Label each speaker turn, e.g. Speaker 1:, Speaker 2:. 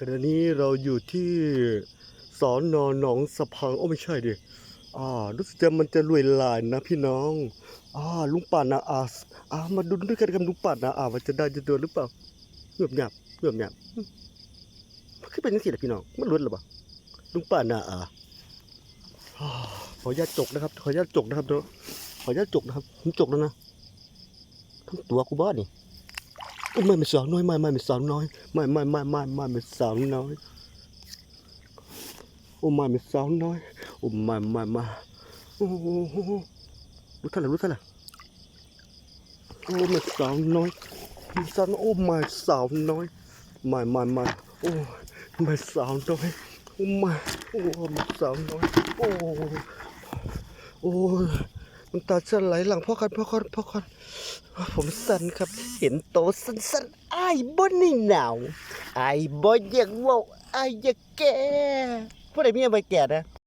Speaker 1: ขณะนี้เราอยู่ที่สอนนอนหนองสะพังโอ้ไม่ใช่ดิอ่ารู้สึกจะมันจะรวยลายนะพี่น้องอ่าลุงป่านาอาอ่ามาดูด้วยกันกับลุงป่านาอาว่าจะได้จะโดนหรือเปล่าเงียบหยบเงียบหยบมันคือเป็นยังไงล่ะพี่น้องมันล้วนหรือเปล่าลุงป่านาอาอ่าขออนุญาตจกนะครับ ขออนุญาตจกนะครับเนาะขออนุญาตจกนะครับผมจกแล้วนะทั้งตัวกูบ้านี่ ไม่ไม่สาวน้อยไม่ไม่ไม่สาวน้อยไม่ไม่ไม่ไม่ไม่ไม่สาวน้อยโอ้ไม่ไม่สาวน้อยโอ้ไม่ไม่ ไม่โอ้โหรู้เท่าไหร่รู้เท่าไหร่โอ้ไม่สาวน้อยไม่สาวน้อยโอ้ไม่สาวน้อยไม่ไม่ไม่โอ้ไม่สาวน้อยโอ้ไม่โอ้ไม่สาวน้อยโอ้โอ้มันำตาจะไหลหลังพ่อกันพ่อกันพ่อกันผมสั่นครับ เห็นโตสันสันๆอ้บ่นี่หนาวไอ้บ่อยากเว่าอ้อยากแก่ผู้ใดมีอะไรแก่นะ